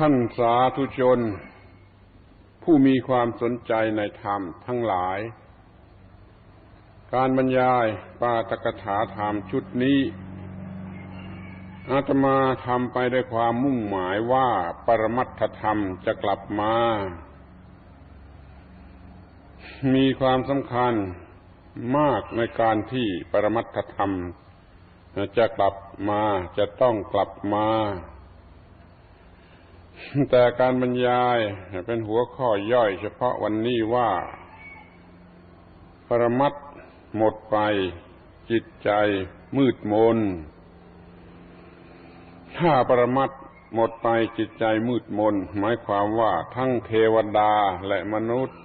ท่านสาธุชน ผู้มีความสนใจในธรรมทั้งหลาย การบรรยายปาตกถาธรรมชุดนี้ อาตมาทำไปด้วยความมุ่งหมายว่าปรมัตถธรรมจะกลับมา มีความสำคัญมากในการที่ปรมัตถธรรมจะกลับมาจะต้องกลับมา แต่การบรรยายเป็นหัวข้อย่อยเฉพาะวันนี้ว่า ปรมัตถ์หมดไป จิตใจมืดมน ถ้าปรมัตถ์หมดไปจิตใจมืดมน หมายความว่าทั้งเทวดาและมนุษย์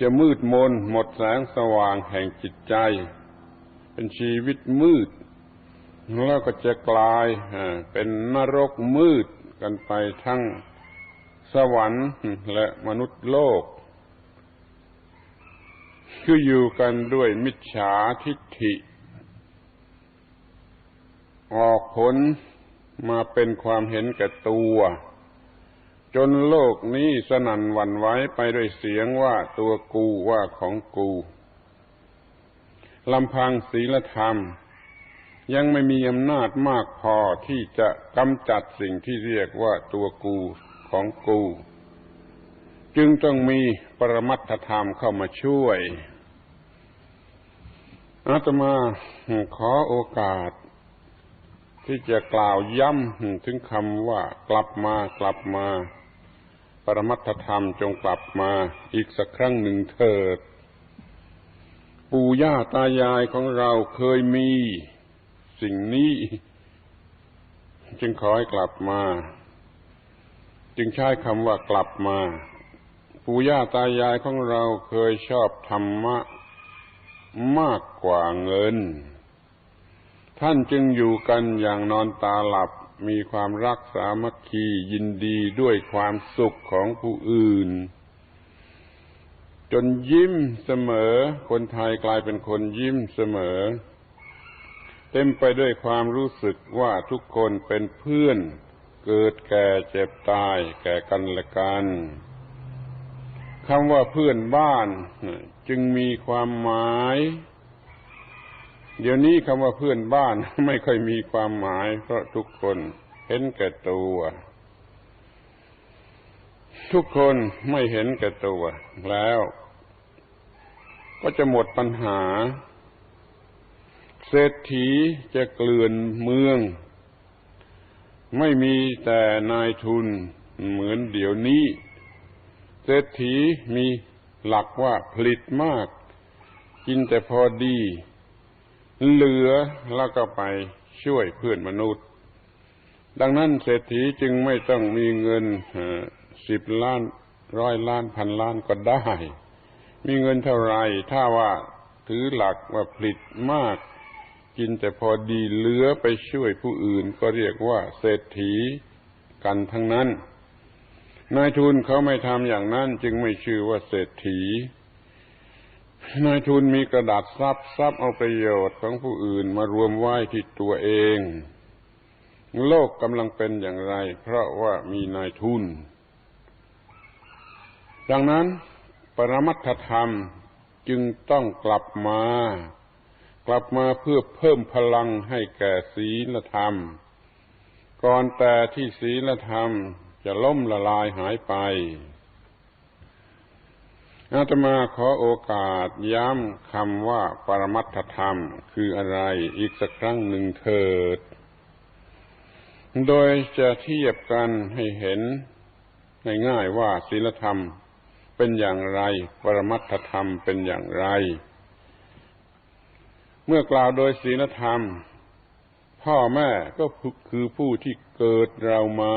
จะมืดมน หมดแสงสว่างแห่งจิตใจ เป็นชีวิตมืด แล้วก็จะกลายเป็นนรกมืด กันไปทั้งสวรรค์และมนุษย์โลก คืออยู่กันด้วยมิจฉาทิฏฐิ ออกผลมาเป็นความเห็นแก่ตัว จนโลกนี้สนั่นหวั่นไหวไปด้วยเสียงว่าตัวกูว่าของกูลำพังศีลธรรม ยังไม่มีอำนาจมากพอที่จะกำจัดสิ่งที่เรียกว่าตัวกูของกู จึงต้องมีปรมัตถธรรมเข้ามาช่วยอาตมาขอโอกาส ที่จะกล่าวย้ำถึงคำว่ากลับมากลับมา ปรมัตถธรรมจงกลับมาอีกสักครั้งหนึ่งเถิด ปู่ย่าตายายของเราเคยมี สิ่งนี้ จึงขอให้กลับมา จึงใช้คำว่ากลับมาปู่ย่าตายายของเราเคยชอบธรรมะมากกว่าเงิน ท่านจึงอยู่กันอย่างนอนตาหลับมีความรักสามัคคียินดีด้วยความสุขของผู้อื่น จนยิ้มเสมอ คนไทยกลายเป็นคนยิ้มเสมอ เต็มไปด้วยความรู้สึกว่าทุกคนเป็นเพื่อน เกิดแก่เจ็บตายแก่กันและกันคำว่าเพื่อนบ้านจึงมีความหมาย เดี๋ยวนี้คำว่าเพื่อนบ้านไม่ค่อยมีความหมาย เพราะทุกคนเห็นแก่ตัว ทุกคนไม่เห็นแก่ตัวแล้ว ก็จะหมดปัญหา เศรษฐีจะเกลื่อนเมือง ไม่มีแต่นายทุนเหมือนเดี๋ยวนี้ เศรษฐีมีหลักว่าผลิตมาก กินแต่พอดี เหลือแล้วก็ไปช่วยเพื่อนมนุษย์ ดังนั้นเศรษฐีจึงไม่ต้องมีเงินสิบล้านร้อยล้านพันล้านก็ได้ มีเงินเท่าไรถ้าว่าถือหลักว่าผลิตมาก กินแต่พอดีเหลือไปช่วยผู้อื่น ก็เรียกว่า เศรษฐีกันทั้งนั้น นายทุนเขาไม่ทำอย่างนั้น จึงไม่ชื่อว่าเศรษฐี นายทุนมีกระดาษทรัพย์ทรัพย์เอาประโยชน์ของผู้อื่นมารวมไว้ที่ตัวเอง โลกกำลังเป็นอย่างไร เพราะว่ามีนายทุน ดังนั้น ปรมัตถธรรมจึงต้องกลับมา กลับมาเพื่อเพิ่มพลังให้แก่ศีลธรรม ก่อนแต่ที่ศีลธรรมจะล่มละลายหายไป อาตมาขอโอกาสย้ำคำว่าปรมัตถธรรมคืออะไรอีกสักครั้งหนึ่งเถิด โดยจะเทียบกันให้เห็นง่ายๆว่าศีลธรรมเป็นอย่างไร ปรมัตถธรรมเป็นอย่างไร เมื่อกล่าวโดยศีลธรรม พ่อแม่ก็คือผู้ที่เกิดเรามา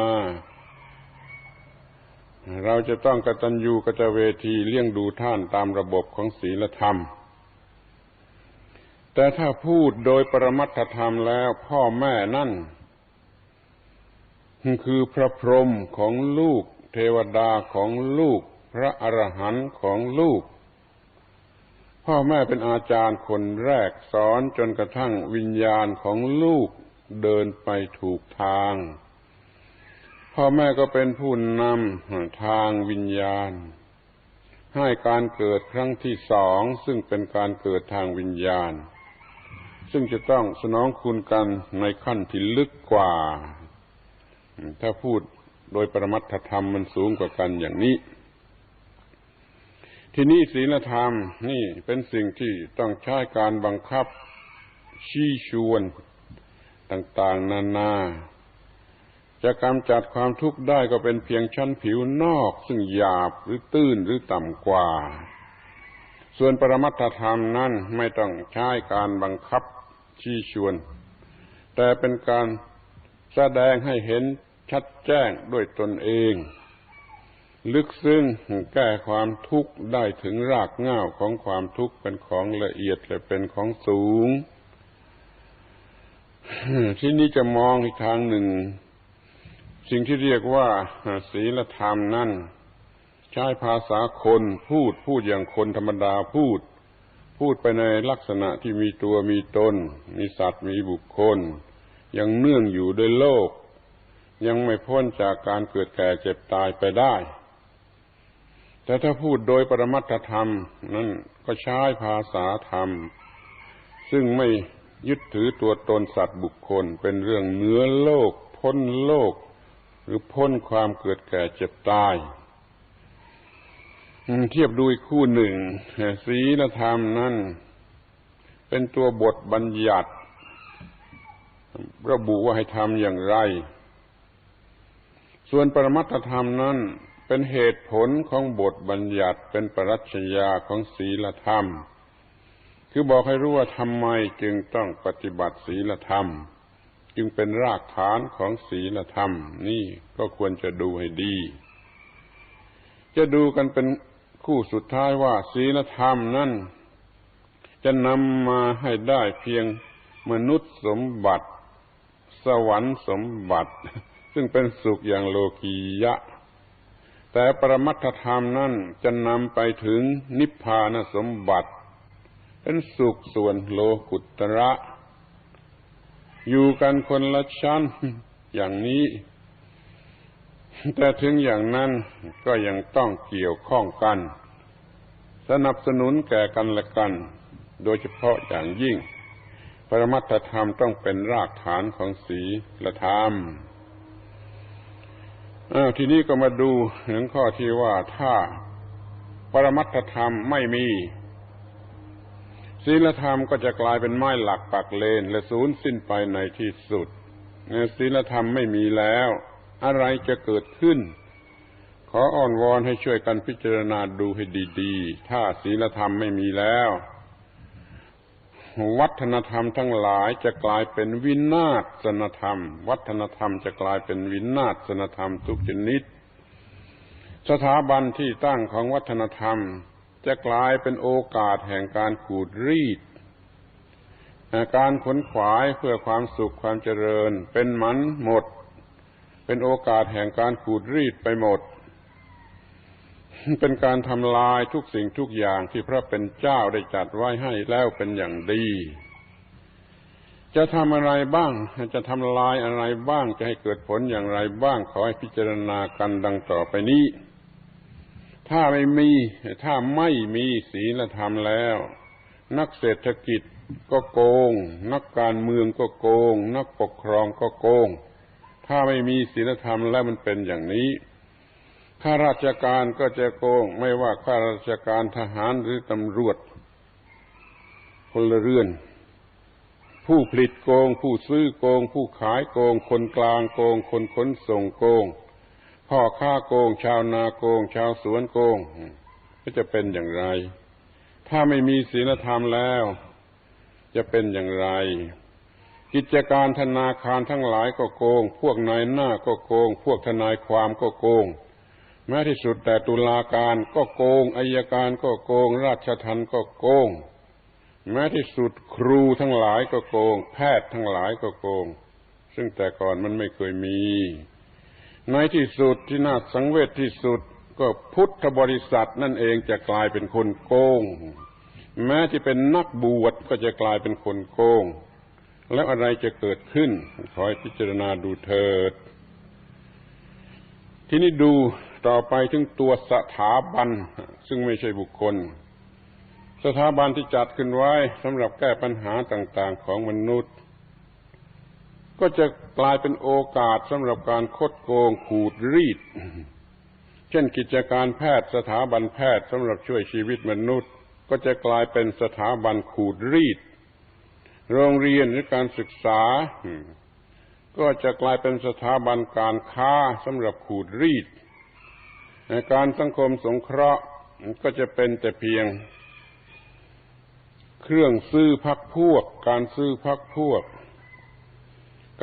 เราจะต้องกตัญญูกตเวทีเลี้ยงดูท่านตามระบบของศีลธรรม แต่ถ้าพูดโดยปรมัตถธรรมแล้วพ่อแม่นั่น คือพระพรหมของลูก เทวดาของลูก พระอรหันต์ของลูก พ่อแม่เป็นอาจารย์คนแรกสอนจนกระทั่งวิญญาณของลูกเดินไปถูกทาง พ่อแม่ก็เป็นผู้นำทางวิญญาณ ให้การเกิดครั้งที่สองซึ่งเป็นการเกิดทางวิญญาณ ซึ่งจะต้องสนองคุณกันในขั้นที่ลึกกว่า ถ้าพูดโดยปรมัตถธรรมมันสูงกว่ากันอย่างนี้ ที่นี่ศีลธรรมนี่เป็นสิ่งที่ต้องใช้การบังคับชี้ชวนต่างๆ นานา จะกำจัดความทุกข์ได้ก็เป็นเพียงชั้นผิวนอก ซึ่งหยาบหรือตื้นหรือต่ำกว่า ส่วนปรมัตถธรรมนั้นไม่ต้องใช้การบังคับชี้ชวน แต่เป็นการแสดงให้เห็นชัดแจ้งด้วยตนเอง ลึกซึ้งแก้ความทุกข์ได้ถึงรากเง้าของความทุกข์เป็นของละเอียดและเป็นของสูง ที่นี้จะมองอีกทางหนึ่ง สิ่งที่เรียกว่าศีลธรรมนั่น ใช้ภาษาคนพูดพูดอย่างคนธรรมดาพูด พูดไปในลักษณะที่มีตัวมีตน มีสัตว์มีบุคคล ยังเนื่องอยู่ด้วยโลก ยังไม่พ้นจากการเกิดแก่เจ็บตายไปได้ แต่ถ้าพูดโดยปรมัตถธรรมนั่นก็ใช้ภาษาธรรม ซึ่งไม่ยึดถือตัวตนสัตว์บุคคล เป็นเรื่องเหนือโลก พ้นโลก หรือพ้นความเกิดแก่เจ็บตายเทียบดูอีกคู่หนึ่งศีลธรรมนั้นเป็นตัวบทบัญญัติ ระบุว่าให้ทำอย่างไร ส่วนปรมัตถธรรมนั้น เป็นเหตุผลของบทบัญญัติเป็นปรัชญาของศีลธรรม คือบอกให้รู้ว่าทำไมจึงต้องปฏิบัติศีลธรรม จึงเป็นรากฐานของศีลธรรม นี่ก็ควรจะดูให้ดี จะดูกันเป็นคู่สุดท้ายว่าศีลธรรมนั่นจะนำมาให้ได้เพียงมนุษย์สมบัติ สวรรค์สมบัติ ซึ่งเป็นสุขอย่างโลกียะ แต่ปรมัตถธรรมนั่นจะนำไปถึงนิพพานสมบัติ เป็นสุขส่วนโลกุตระ อยู่กันคนละชั้นอย่างนี้ แต่ถึงอย่างนั้นก็ยังต้องเกี่ยวข้องกัน สนับสนุนแก่กันและกัน โดยเฉพาะอย่างยิ่ง ปรมัตถธรรมต้องเป็นรากฐานของศีลธรรม ทีนี้ก็มาดูถึงข้อที่ว่าถ้าปรมัตถธรรมไม่มีศีลธรรมก็จะกลายเป็นไม้หลักปักเลน และสูญสิ้นไปในที่สุดศีลธรรมไม่มีแล้ว อะไรจะเกิดขึ้น ขออ้อนวอนให้ช่วยกันพิจารณาดูให้ดี ๆ ถ้าศีลธรรมไม่มีแล้ว วัฒนธรรมทั้งหลายจะกลายเป็นวินาศนธรรม วัฒนธรรมจะกลายเป็นวินาศนธรรมทุกชนิด สถาบันที่ตั้งของวัฒนธรรม จะกลายเป็นโอกาสแห่งการขูดรีดการขนขวายเพื่อความสุขความเจริญ เป็นมันหมด เป็นโอกาสแห่งการขูดรีดไปหมด เป็นการทำลายทุกสิ่งทุกอย่างที่พระเป็นเจ้าได้จัดไว้ให้แล้วเป็นอย่างดี จะทำอะไรบ้าง จะทำลายอะไรบ้าง จะให้เกิดผลอย่างไรบ้าง ขอให้พิจารณากันดังต่อไปนี้ ถ้าไม่มี ถ้าไม่มีศีลธรรมแล้ว นักเศรษฐกิจก็โกง นักการเมืองก็โกง นักปกครองก็โกง ถ้าไม่มีศีลธรรมแล้วมันเป็นอย่างนี้ ข้าราชการก็จะโกง ไม่ว่าข้าราชการทหารหรือตำรวจพลเรือน ผู้ผลิตโกง ผู้ซื้อโกง ผู้ขายโกง คนกลางโกง คนขนส่งโกง พ่อค้าโกง ชาวนาโกง ชาวสวนโกง ก็จะเป็นอย่างไร ถ้าไม่มีศีลธรรมแล้ว จะเป็นอย่างไร กิจการธนาคารทั้งหลายก็โกง พวกนายหน้าก็โกง พวกทนายความก็โกง แม้ที่สุดแต่ตุลาการก็โกงอายการก็โกง ราชทัณฑ์ก็โกง แม้ที่สุดครูทั้งหลายก็โกง แพทย์ทั้งหลายก็โกง ซึ่งแต่ก่อนมันไม่เคยมี ในที่สุดที่น่าสังเวชที่สุดก็พุทธบริษัทนั่นเองจะกลายเป็นคนโกง แม้ที่เป็นนักบวชก็จะกลายเป็นคนโกง แล้วอะไรจะเกิดขึ้น ขอให้พิจารณาดูเถิด ที่นี้ดู ต่อไปถึงตัวสถาบัน ซึ่งไม่ใช่บุคคล สถาบันที่จัดขึ้นไว้สำหรับแก้ปัญหาต่าง ๆ ของมนุษย์ ก็จะกลายเป็นโอกาสสำหรับการคดโกงขูดรีด เช่นกิจการแพทย์สถาบันแพทย์สำหรับช่วยชีวิตมนุษย์ ก็จะกลายเป็นสถาบันขูดรีด โรงเรียนหรือการศึกษาก็จะกลายเป็นสถาบันการค้าสำหรับขูดรีด การสังคมสงเคราะห์ก็จะเป็นแต่เพียง เครื่องซื้อพักพวก การซื้อพักพวก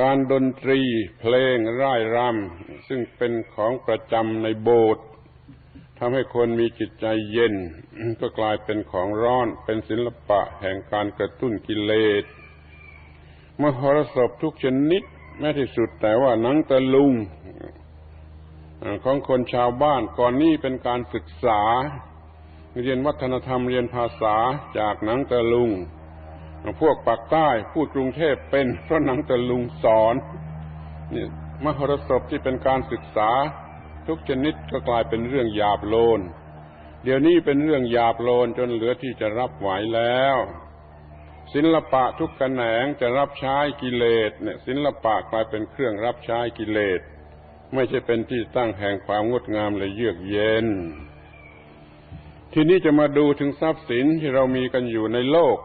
การดนตรีเพลงร่ายรำซึ่งเป็นของประจำในโบสถ์ทำให้คนมีจิตใจเย็น ก็กลายเป็นของร้อนเป็นศิลปะแห่งการกระตุ้นกิเลสมหรสพทุกชนิดแม้ที่สุดแต่ว่าหนังตะลุง ของคนชาวบ้านก่อนนี้เป็นการศึกษา เรียนวัฒนธรรมเรียนภาษาจากหนังตะลุง พวกปากใต้พูดกรุงเทพเป็นเพราะหนังตะลุงสอนนี่มหรสพที่เป็นการศึกษา ทุกชนิดก็กลายเป็นเรื่องหยาบโลน เดี๋ยวนี้เป็นเรื่องหยาบโลนจนเหลือที่จะรับไหวแล้วศิลปะทุกแขนงจะรับใช้กิเลสเนี่ยศิลปะกลายเป็นเครื่องรับใช้กิเลส ไม่ใช่เป็นที่ตั้งแห่งความงดงามและเยือกเย็น ทีนี้จะมาดูถึงทรัพย์สินที่เรามีกันอยู่ในโลก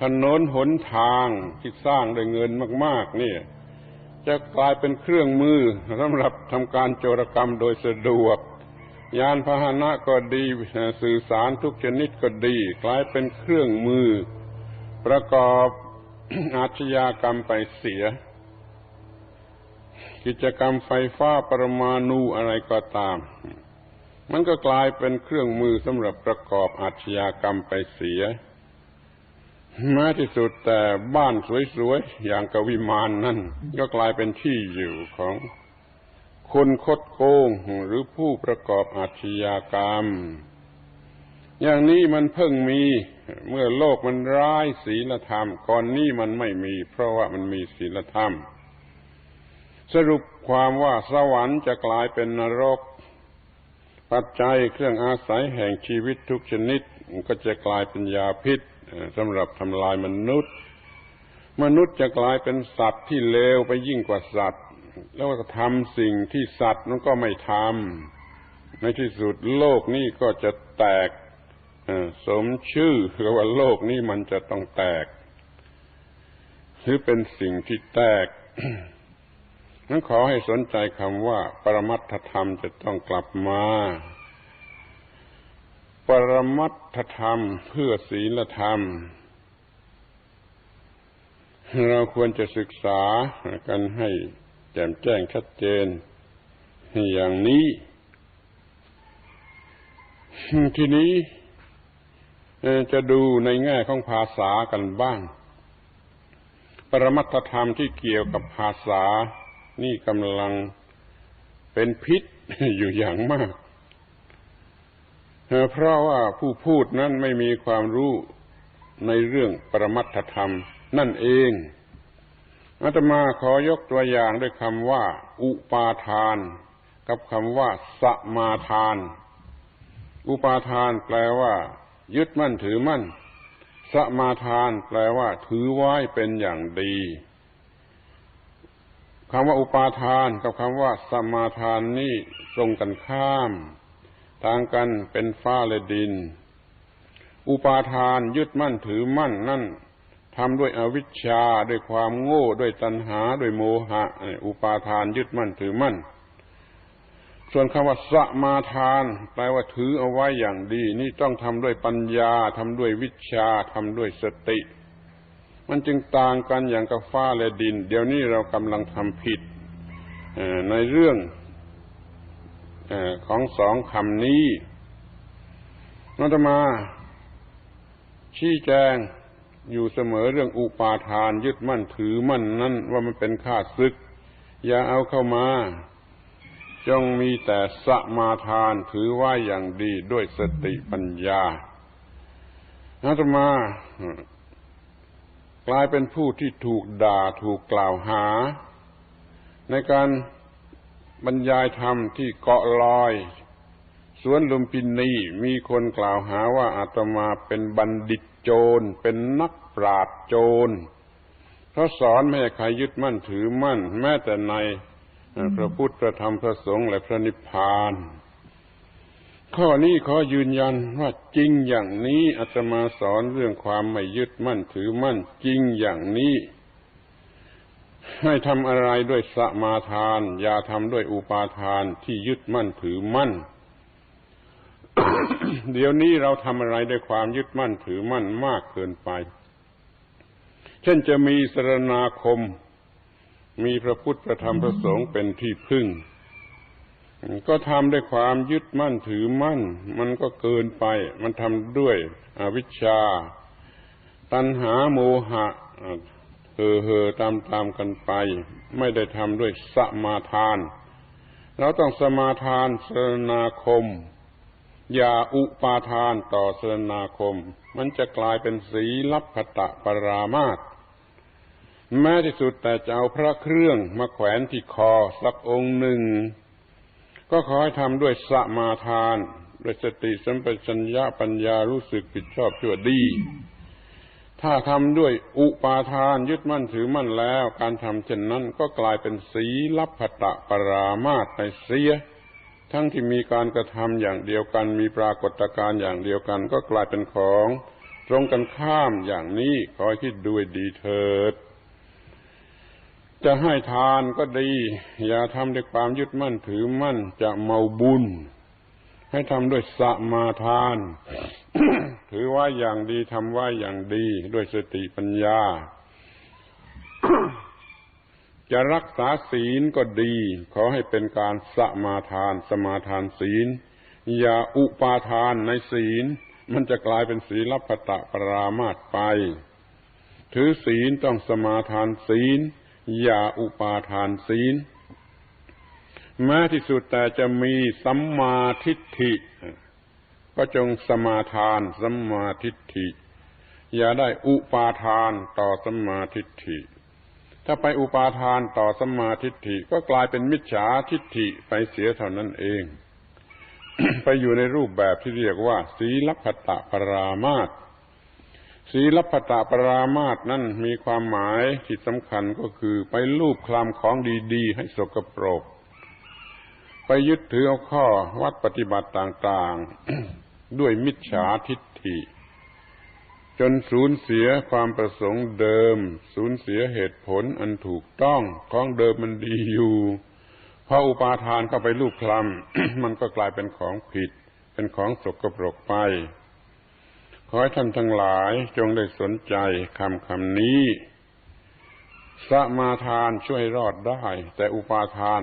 ถนนหนทางที่สร้างด้วยเงินมากๆนี่จะกลายเป็นเครื่องมือสำหรับทำการโจรกรรมโดยสะดวก ยานพาหนะก็ดีสื่อสารทุกชนิดก็ดี กลายเป็นเครื่องมือ ประกอบอาชญากรรมไปเสีย กิจกรรมไฟฟ้าปรมาณูอะไรก็ตาม มันก็กลายเป็นเครื่องมือสำหรับประกอบอาชญากรรมไปเสียแม้ที่สุดแต่บ้านสวยๆ อย่างกวิมานนั่น ก็กลายเป็นที่อยู่ของคนคดโกงหรือผู้ประกอบอาชญากรรม อย่างนี้มันเพิ่งมี เมื่อโลกมันร้ายศีลธรรม ก่อนนี้มันไม่มี เพราะว่ามันมีศีลธรรม สรุปความว่าสวรรค์จะกลายเป็นนรก ปัจจัยเครื่องอาศัยแห่งชีวิตทุกชนิดก็จะกลายเป็นยาพิษสำหรับทำลายมนุษย์ มนุษย์จะกลายเป็นสัตว์ที่เลวไปยิ่งกว่าสัตว์ แล้วก็ทำสิ่งที่สัตว์นั้นก็ไม่ทำในที่สุดโลกนี้ก็จะแตกสมชื่อคือว่าโลกนี้มันจะต้องแตก หรือเป็นสิ่งที่แตก นั้นขอให้สนใจคำว่า ปรมัตถธรรมจะต้องกลับมา ปรมัตถธรรมเพื่อศีลธรรม เราควรจะศึกษากันให้แจ่มแจ้งชัดเจน อย่างนี้ ทีนี้จะดูในแง่ของภาษากันบ้าง ปรมัตถธรรมที่เกี่ยวกับภาษา นี่กำลังเป็นพิษอยู่อย่างมาก เพราะว่าผู้พูดนั้นไม่มีความรู้ในเรื่องปรมัตถธรรม นั่นเองอาตมาขอยกตัวอย่างด้วยคำว่า อุปาทาน กับคำว่าสมาทาน อุปาทานแปลว่า ยึดมั่นถือมั่น สมาทานแปลว่า ถือไว้เป็นอย่างดี คำว่าอุปาทานกับคำว่าสมาทานนี่ตรงกันข้ามต่างกันเป็นฟ้าและดิน อุปาทานยึดมั่นถือมั่นนั่นทำด้วยอวิชชาด้วยความโง่ด้วยตัณหาด้วยโมหะ อุปาทานยึดมั่นถือมั่น ส่วนคำว่าสมาทานแปลว่าถือเอาไว้อย่างดี นี่ต้องทำด้วยปัญญาทำด้วยวิชาทำด้วยสติ มันจึงต่างกันอย่างกับฟ้าและดิน เดี๋ยวนี้เรากำลังทำผิดในเรื่องของสองคำนี้นัตมา ชี้แจงอยู่เสมอเรื่องอุปาทานยึดมั่นถือมั่นนั่นว่ามันเป็นข้าศึก อย่าเอาเข้ามา จงมีแต่สมาทานถือว่าอย่างดีด้วยสติปัญญาอาตมา กลายเป็นผู้ที่ถูกด่าถูกกล่าวหา ในการบรรยายธรรมที่เกาะลอย สวนลุมพินีมีคนกล่าวหาว่าอาตมาเป็นบัณฑิตโจร เป็นนักปราดโจรเพราะสอนไม่ให้ใครยึดมั่นถือมั่น แม้แต่ในพระพุทธพระธรรมพระสงฆ์และพระนิพพาน ข้อนี้ขอยืนยันว่าจริงอย่างนี้อาตมาสอนเรื่องความไม่ยึดมั่นถือมั่น จริงอย่างนี้ ให้ทำอะไรด้วยสมาทาน อย่าทำด้วยอุปาทานที่ยึดมั่นถือมั่น เดี๋ยวนี้เราทำอะไรด้วยความยึดมั่นถือมั่นมากเกินไป เช่นจะมีสรณาคม มีพระพุทธพระธรรมพระสงฆ์เป็นที่พึ่ง ก็ทำด้วยความยึดมั่นถือมั่น มันก็เกินไป มันทำด้วยอวิชชา ตัณหาโมหะเห่อเห่อตามตามกันไป ไม่ได้ทำด้วยสมาทาน เราต้องสมาทานสรณาคม อย่าอุปาทานต่อสรณาคม มันจะกลายเป็นสีลับพตะปรามาตแม้ที่สุดแต่จะเอาพระเครื่องมาแขวนที่คอสักองค์หนึ่ง ก็ขอให้ทำด้วยสมาทาน ด้วยสติสัมปชัญญะปัญญารู้สึกผิดชอบชั่วดี ถ้าทำด้วยอุปาทานยึดมั่นถือมั่นแล้ว การทำเช่นนั้นก็กลายเป็นสีลับพตะปรามาตไปเสีย ทั้งที่มีการกระทำอย่างเดียวกัน มีปรากฏการณ์อย่างเดียวกัน ก็กลายเป็นของ ตรงกันข้ามอย่างนี้ขอให้คิดด้วยดีเถิด จะให้ทานก็ดี อย่าทำด้วยความยึดมั่นถือมั่นจะเมาบุญ ให้ทำด้วยสมาทาน ถือว่าอย่างดีทำว่าอย่างดีด้วยสติปัญญา จะรักษาศีลก็ดี ขอให้เป็นการสมาทาน สมาทานศีล อย่าอุปาทานในศีล มันจะกลายเป็นศีลพตะปรามาตไป ถือศีลต้องสมาทานศีล อย่าอุปาทานศีลแม้ที่สุดแต่จะมีสัมมาทิฏฐิ ก็จงสมาทานสัมมาทิฏฐิ อย่าได้อุปาทานต่อสัมมาทิฏฐิ ถ้าไปอุปาทานต่อสัมมาทิฏฐิก็กลายเป็นมิจฉาทิฏฐิไปเสียเท่านั้นเอง ไปอยู่ในรูปแบบที่เรียกว่า ศีลพัตตปรามาต ศีลพตตปรามาตนั่นมีความหมายที่สำคัญก็คือไปลูบคลำของดีๆ ให้สกปรก ไปยึดถือเอาข้อวัดปฏิบัติต่างๆ ด้วยมิจฉาทิฏฐิ จนสูญเสียความประสงค์เดิม สูญเสียเหตุผลอันถูกต้องของเดิมมันดีอยู่พออุปาทานเข้าไปลูบคลำมันก็กลายเป็นของผิด เป็นของสกปรกไป ขอให้ท่านทั้งหลายจงได้สนใจคำคำนี้ สมาทานช่วยรอดได้ แต่อุปาทาน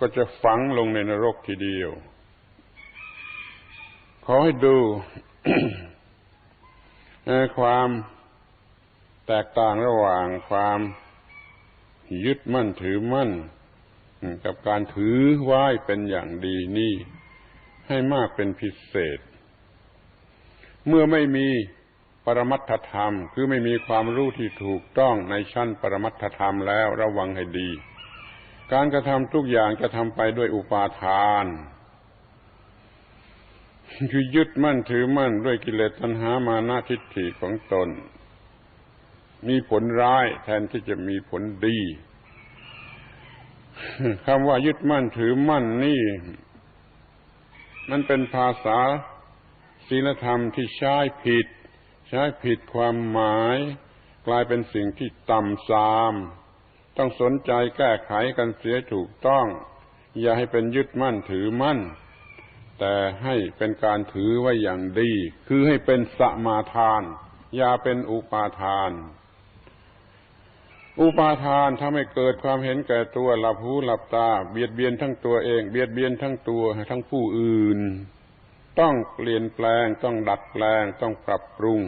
ก็จะฝังลงในนรกทีเดียว ขอให้ดูความแตกต่างระหว่างความยึดมั่นถือมั่น กับการถือไหว้เป็นอย่างดีนี่ ให้มากเป็นพิเศษ เมื่อไม่มีปรมัตถธรรม คือไม่มีความรู้ที่ถูกต้องในชั้นปรมัตถธรรมแล้วระวังให้ดี การกระทำทุกอย่างจะทำไปด้วยอุปาทาน คือยึดมั่นถือมั่นด้วยกิเลสตัณหามานะทิฏฐิของตน มีผลร้ายแทนที่จะมีผลดีคำว่ายึดมั่นถือมั่นนี่ มันเป็นภาษา ศีลธรรมที่ใช้ผิด ใช้ผิดความหมาย กลายเป็นสิ่งที่ต่ำซาม ต้องสนใจแก้ไขกันเสียถูกต้อง อย่าให้เป็นยึดมั่นถือมั่น แต่ให้เป็นการถือไว้อย่างดี คือให้เป็นสมาทาน อย่าเป็นอุปาทาน อุปาทานทำให้เกิดความเห็นแก่ตัวหลับหูหลับตา เบียดเบียนทั้งตัวเอง เบียดเบียนทั้งตัวทั้งผู้อื่น ต้องเปลี่ยนแปลง ต้องดัดแปลง ต้องปรับปรุง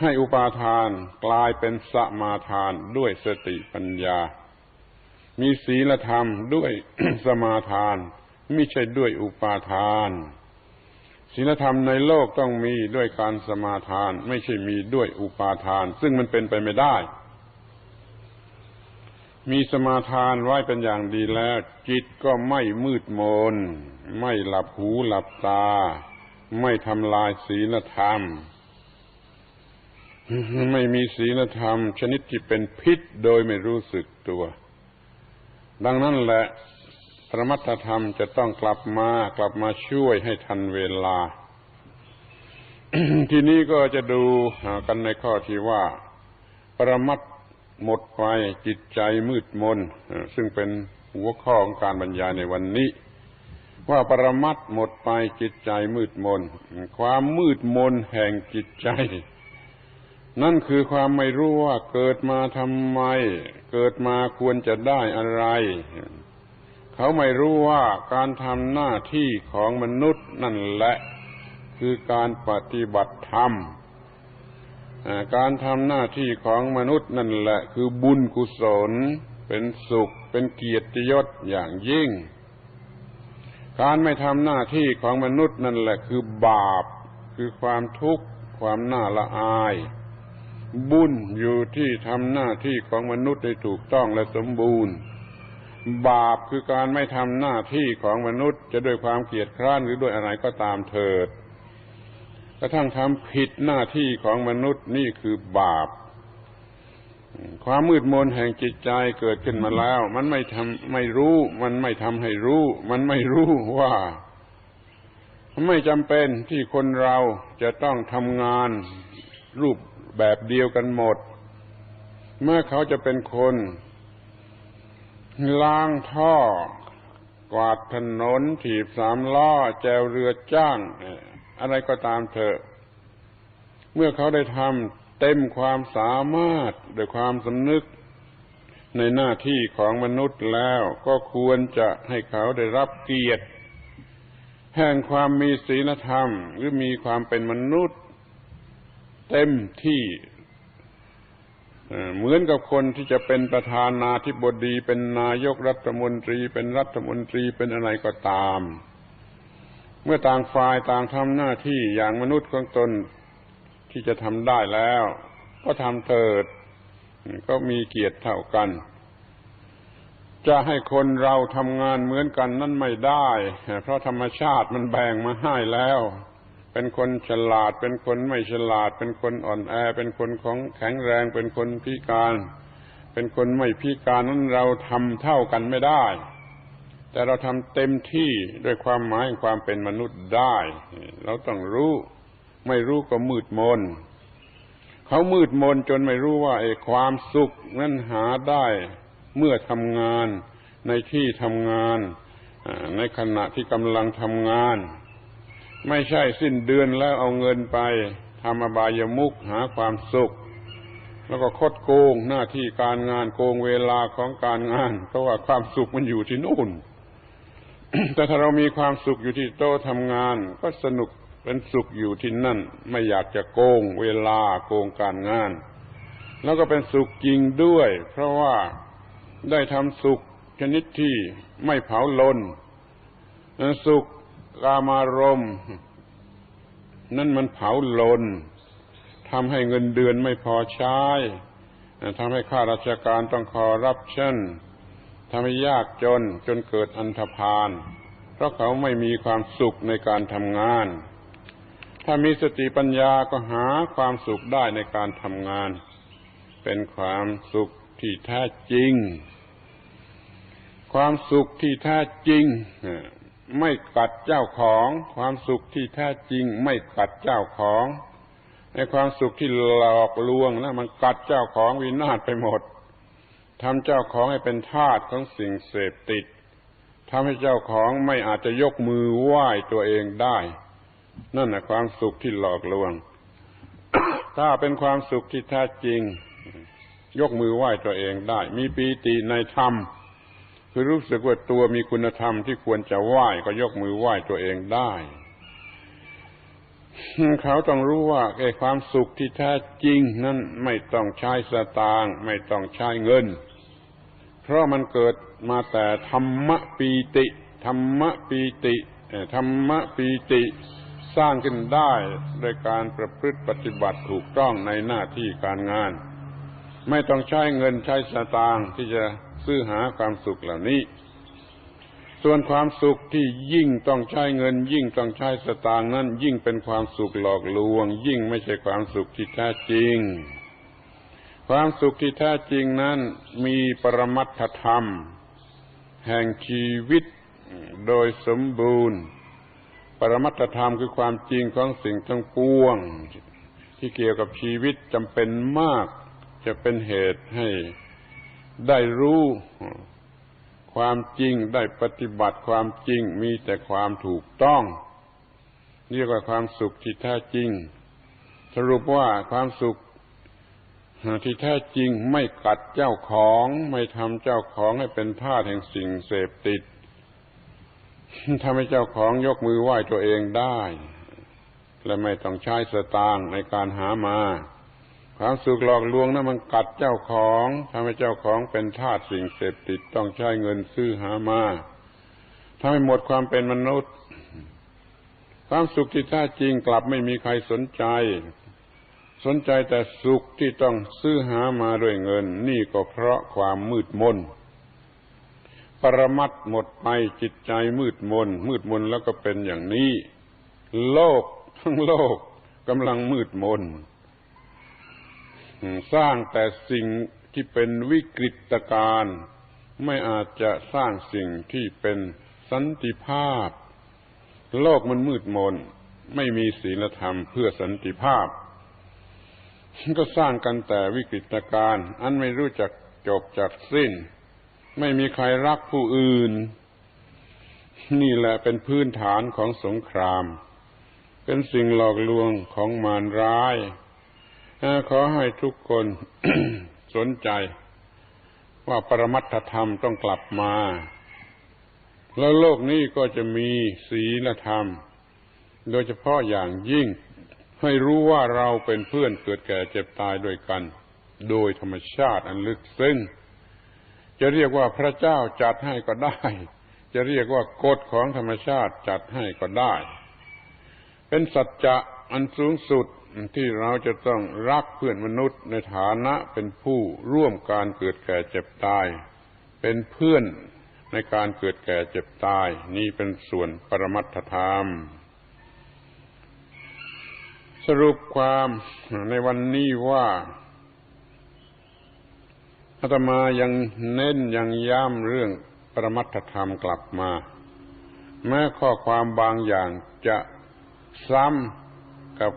ให้อุปาทานกลายเป็นสมาทานด้วยสติปัญญา มีศีลธรรมด้วยสมาทาน ไม่ใช่ด้วยอุปาทานศีลธรรมในโลกต้องมีด้วยการสมาทาน ไม่ใช่มีด้วยอุปาทาน ซึ่งมันเป็นไปไม่ได้ มีสมาทานไว้เป็นอย่างดีแล้ว จิตก็ไม่มืดมน ไม่หลับหูหลับตา ไม่ทำลายศีลธรรม ไม่มีศีลธรรม ชนิดที่เป็นพิษโดยไม่รู้สึกตัว ดังนั้นแหละพระมัตธรรมจะต้องกลับมากลับมาช่วยให้ทันเวลา ทีนี้ก็จะดูกันในข้อที่ว่า ปรมัต หมดไปจิตใจมืดมนซึ่งเป็นหัวข้อของการบรรยายในวันนี้ ว่าปรมัตถ์หมดไปจิตใจมืดมน ความมืดมนแห่งจิตใจ นั่นคือความไม่รู้ว่าเกิดมาทำไม เกิดมาควรจะได้อะไร เขาไม่รู้ว่าการทำหน้าที่ของมนุษย์นั่นแหละ คือการปฏิบัติธรรม การทำหน้าที่ของมนุษย์นั่นแหละ คือบุญกุศล เป็นสุข เป็นเกียรติยศอย่างยิ่ง การไม่ทำหน้าที่ของมนุษย์นั่นแหละ คือบาป คือความทุกข์ ความน่าละอาย บุญอยู่ที่ทำหน้าที่ของมนุษย์ให้ถูกต้องและสมบูรณ์ บาปคือการไม่ทำหน้าที่ของมนุษย์ จะด้วยความเกียจคร้านหรือด้วยอะไรก็ตามเถิด กระทั่งทำผิดหน้าที่ของมนุษย์นี่คือบาป ความมืดมนแห่งจิตใจเกิดขึ้นมาแล้ว มันไม่ทำไม่รู้ มันไม่ทำให้รู้ มันไม่รู้ว่าไม่จำเป็นที่คนเราจะต้องทำงานรูปแบบเดียวกันหมด เมื่อเขาจะเป็นคน ล้างท่อกวาดถนนถีบสามล้อ แจวเรือจ้าง อะไรก็ตามเถอะ เมื่อเขาได้ทำเต็มความสามารถด้วยความสำนึก ในหน้าที่ของมนุษย์แล้วก็ควรจะให้เขาได้รับเกียรติ แห่งความมีศีลธรรม หรือมีความเป็นมนุษย์ เต็มที่เหมือนกับคนที่จะเป็นประธานาธิบดี เป็นนายกรัฐมนตรี เป็นรัฐมนตรีเป็นอะไรก็ตาม เมื่อต่างฝ่ายต่างทำหน้าที่อย่างมนุษย์ของตนที่จะทำได้แล้ว ก็ทำเถิด ก็มีเกียรติเท่ากัน จะให้คนเราทำงานเหมือนกันนั่นไม่ได้ เพราะธรรมชาติมันแบ่งมาให้แล้ว เป็นคนฉลาด เป็นคนไม่ฉลาด เป็นคนอ่อนแอ เป็นคนของแข็งแรง เป็นคนพิการ เป็นคนไม่พิการนั้นเราทำเท่ากันไม่ได้ แต่เราทำเต็มที่ด้วยความหมายความเป็นมนุษย์ได้ เราต้องรู้ ไม่รู้ก็มืดมนเขามืดมนจนไม่รู้ว่าไอ้ความสุขนั้นหาได้เมื่อทำงานในที่ทำงานในขณะที่กำลังทำงาน ไม่ใช่สิ้นเดือนแล้วเอาเงินไปทำอบายมุกหาความสุข แล้วก็คดโกงหน้าที่การงานโกงเวลาของการงาน เพราะว่าความสุขมันอยู่ที่นู่น แต่ถ้าเรามีความสุขอยู่ที่โต๊ะทำงาน ก็สนุกเป็นสุขอยู่ที่นั่น ไม่อยากจะโกงเวลาโกงการงาน แล้วก็เป็นสุขจริงด้วย เพราะว่าได้ทำสุขชนิดที่ไม่เผาลนสุขกามารมนั่นมันเผาลนทำให้เงินเดือนไม่พอใช้ทำให้ข้าราชการต้องคอรับชั่น ทำให้ยากจนจนเกิดอันธพาล เพราะเขาไม่มีความสุขในการทำงาน ถ้ามีสติปัญญาก็หาความสุขได้ในการทำงาน เป็นความสุขที่แท้จริง ความสุขที่แท้จริงไม่กัดเจ้าของ ความสุขที่แท้จริง ไม่กัดเจ้าของในความสุขที่หลอกลวงนะมันกัดเจ้าของวินาศไปหมด ทำเจ้าของให้เป็นทาสของสิ่งเสพติดทำให้เจ้าของไม่อาจจะยกมือไหว้ตัวเองได้ นั่นแหละความสุขที่หลอกลวง ถ้าเป็นความสุขที่แท้จริง ยกมือไหว้ตัวเองได้ มีปีติในธรรม คือรู้สึกว่าตัวมีคุณธรรมที่ควรจะไหว้ก็ยกมือไหว้ตัวเองได้ เขาต้องรู้ว่าไอ้ความสุขที่แท้จริง นั้นไม่ต้องใช้สตางค์ไม่ต้องใช้เงิน เพราะมันเกิดมาแต่ธรรมปีติ ธรรมปีติธรรมปีติสร้างขึ้นได้โดยการประพฤติปฏิบัติถูกต้องในหน้าที่การงาน ไม่ต้องใช้เงินใช้สตางค์ที่จะซื้อหาความสุขเหล่านี้ ส่วนความสุขที่ยิ่งต้องใช้เงิน ยิ่งต้องใช้สตางค์นั้นยิ่งเป็นความสุขหลอกลวง ยิ่งไม่ใช่ความสุขที่แท้จริง ความสุขที่แท้จริงนั้นมีปรมัตถธรรม แห่งชีวิตโดยสมบูรณ์ ปรมัตถธรรมคือความจริงของสิ่งทั้งปวง ที่เกี่ยวกับชีวิตจำเป็นมาก จะเป็นเหตุให้ได้รู้ความจริงได้ปฏิบัติความจริงมีแต่ความถูกต้องเรียกว่าความสุขที่แท้จริง สรุปว่าความสุข ที่แท้จริงไม่กัดเจ้าของไม่ทำเจ้าของให้เป็นทาสแห่งสิ่งเสพติดทำให้เจ้าของยกมือไหว้ตัวเองได้ และไม่ต้องใช้สตางค์ในการหามา ความสุขหลอกลวงนะั้นมันกัดเจ้าของทำให้เจ้าของเป็นทาสสิ่งเสพติดต้องใช้เงินซื้อหามาทำให้หมดความเป็นมนุษย์ ความสุขที่แท้จริงกลับไม่มีใครสนใจ สนใจแต่สุขที่ต้องซื้อหามาด้วยเงิน นี่ก็เพราะความมืดมนปรมัดหมดไปจิตใจมืดมน มืดมนแล้วก็เป็นอย่างนี้ โลกทั้งโลกกำลังมืดมน สร้างแต่สิ่งที่เป็นวิกฤตการณ์ไม่อาจจะสร้างสิ่งที่เป็นสันติภาพ โลกมันมืดมน ไม่มีศีลธรรมเพื่อสันติภาพ ก็สร้างกันแต่วิกฤตการณ์อันไม่รู้จักจบจากสิ้น ไม่มีใครรักผู้อื่น นี่แหละเป็นพื้นฐานของสงคราม เป็นสิ่งหลอกลวงของมารร้าย ขอให้ทุกคนสนใจ ว่าปรมัตถธรรมต้องกลับมา แล้วโลกนี้ก็จะมีศีลธรรม โดยเฉพาะอย่างยิ่ง ให้รู้ว่าเราเป็นเพื่อนเกิดแก่เจ็บตายด้วยกัน โดยธรรมชาติอันลึกซึ้งจะเรียกว่าพระเจ้าจัดให้ก็ได้ จะเรียกว่ากฎของธรรมชาติจัดให้ก็ได้ เป็นสัจจะอันสูงสุดที่เราจะต้องรักเพื่อนมนุษย์ในฐานะเป็นผู้ร่วมการเกิดแก่เจ็บตาย เป็นเพื่อนในการเกิดแก่เจ็บตาย นี่เป็นส่วนปรมัตถธรรม สรุปความในวันนี้ว่าอาตมายังเน้นยังย้ำเรื่องปรมัตถธรรมกลับมา แม้ข้อความบางอย่างจะซ้ำกับ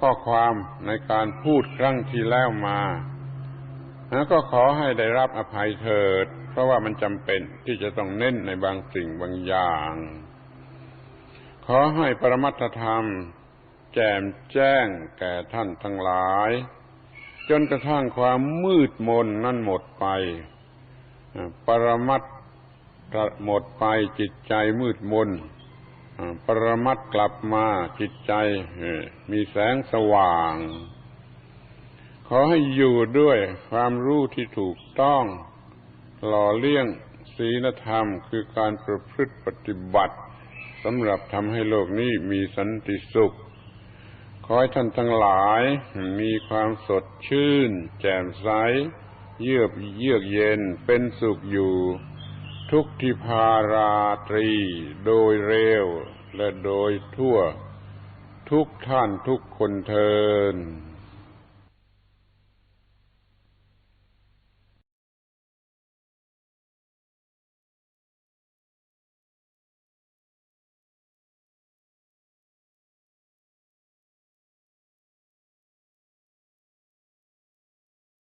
ข้อความในการพูดครั้งที่แล้วมาแล้วก็ขอให้ได้รับอภัยเถิด เพราะว่ามันจำเป็นที่จะต้องเน้นในบางสิ่งบางอย่าง ขอให้ปรมัตถธรรม แจมแจ้งแก่ท่านทั้งหลาย จนกระทั่งความมืดมนนั่นหมดไป ปรมัตหมดไปจิตใจมืดมนปรมัตกลับมาจิตใจมีแสงสว่าง ขอให้อยู่ด้วยความรู้ที่ถูกต้อง หล่อเลี้ยงศีลธรรมคือการประพฤติปฏิบัติสำหรับทำให้โลกนี้มีสันติสุข ขอให้ท่านทั้งหลายมีความสดชื่น แจ่มใส เยือกเยือกเย็นเป็นสุขอยู่ ทุกทิพาราตรี โดยเร็วและโดยทั่ว ทุกท่านทุกคนเทิน